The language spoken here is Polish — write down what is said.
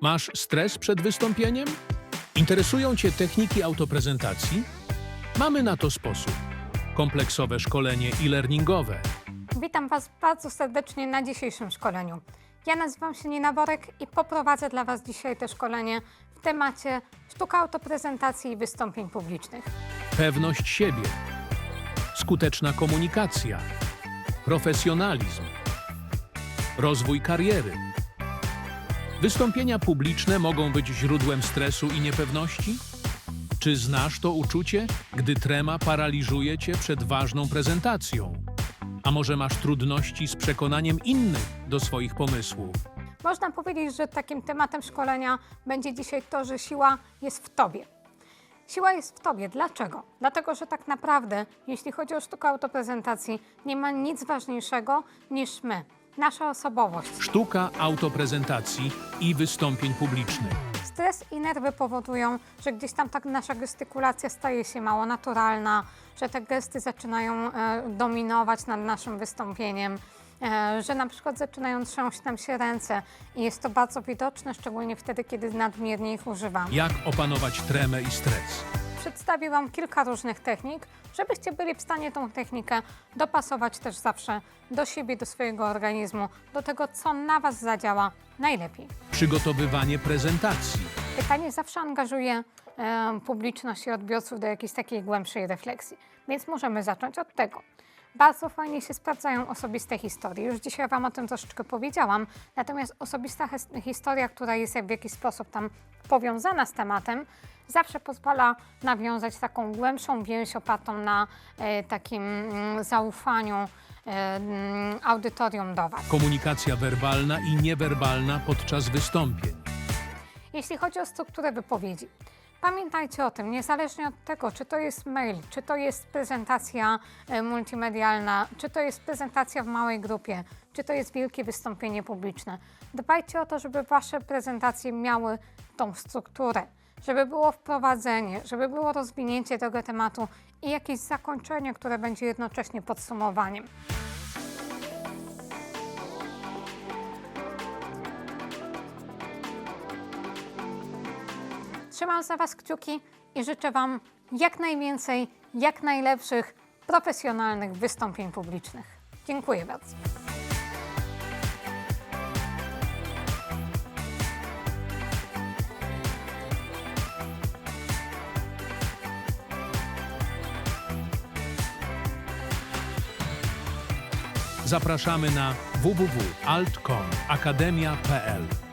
Masz stres przed wystąpieniem? Interesują Cię techniki autoprezentacji? Mamy na to sposób. Kompleksowe szkolenie e-learningowe. Witam Was bardzo serdecznie na dzisiejszym szkoleniu. Ja nazywam się Nina Borek i poprowadzę dla Was dzisiaj to szkolenie w temacie sztuka autoprezentacji i wystąpień publicznych. Pewność siebie. Skuteczna komunikacja. Profesjonalizm. Rozwój kariery. Wystąpienia publiczne mogą być źródłem stresu i niepewności? Czy znasz to uczucie, gdy trema paraliżuje cię przed ważną prezentacją? A może masz trudności z przekonaniem innych do swoich pomysłów? Można powiedzieć, że takim tematem szkolenia będzie dzisiaj to, że siła jest w Tobie. Siła jest w Tobie. Dlaczego? Dlatego, że tak naprawdę, jeśli chodzi o sztukę autoprezentacji, nie ma nic ważniejszego niż my, nasza osobowość. Sztuka autoprezentacji i wystąpień publicznych. Stres i nerwy powodują, że gdzieś tam tak nasza gestykulacja staje się mało naturalna, że te gesty zaczynają e, dominować nad naszym wystąpieniem, e, że na przykład zaczynają trząść nam się ręce i jest to bardzo widoczne, szczególnie wtedy, kiedy nadmiernie ich używamy. Jak opanować tremę i stres? Przedstawię Wam kilka różnych technik, żebyście byli w stanie tą technikę dopasować też zawsze do siebie, do swojego organizmu, do tego, co na Was zadziała najlepiej. Przygotowywanie prezentacji. Pytanie zawsze angażuje e, publiczność i odbiorców do jakiejś takiej głębszej refleksji, więc możemy zacząć od tego. Bardzo fajnie się sprawdzają osobiste historie. Już dzisiaj Wam o tym troszeczkę powiedziałam, natomiast osobista his- historia, która jest w jakiś sposób tam powiązana z tematem, zawsze pozwala nawiązać taką głębszą więź opartą na e, takim mm, zaufaniu e, mm, audytorium do Was. Komunikacja werbalna i niewerbalna podczas wystąpień. Jeśli chodzi o strukturę wypowiedzi, pamiętajcie o tym, niezależnie od tego, czy to jest mail, czy to jest prezentacja e, multimedialna, czy to jest prezentacja w małej grupie, czy to jest wielkie wystąpienie publiczne. Dbajcie o to, żeby Wasze prezentacje miały tą strukturę, żeby było wprowadzenie, żeby było rozwinięcie tego tematu i jakieś zakończenie, które będzie jednocześnie podsumowaniem. Trzymam za Was kciuki i życzę Wam jak najwięcej, jak najlepszych, profesjonalnych wystąpień publicznych. Dziękuję bardzo. Zapraszamy na www.altcom akademia.pl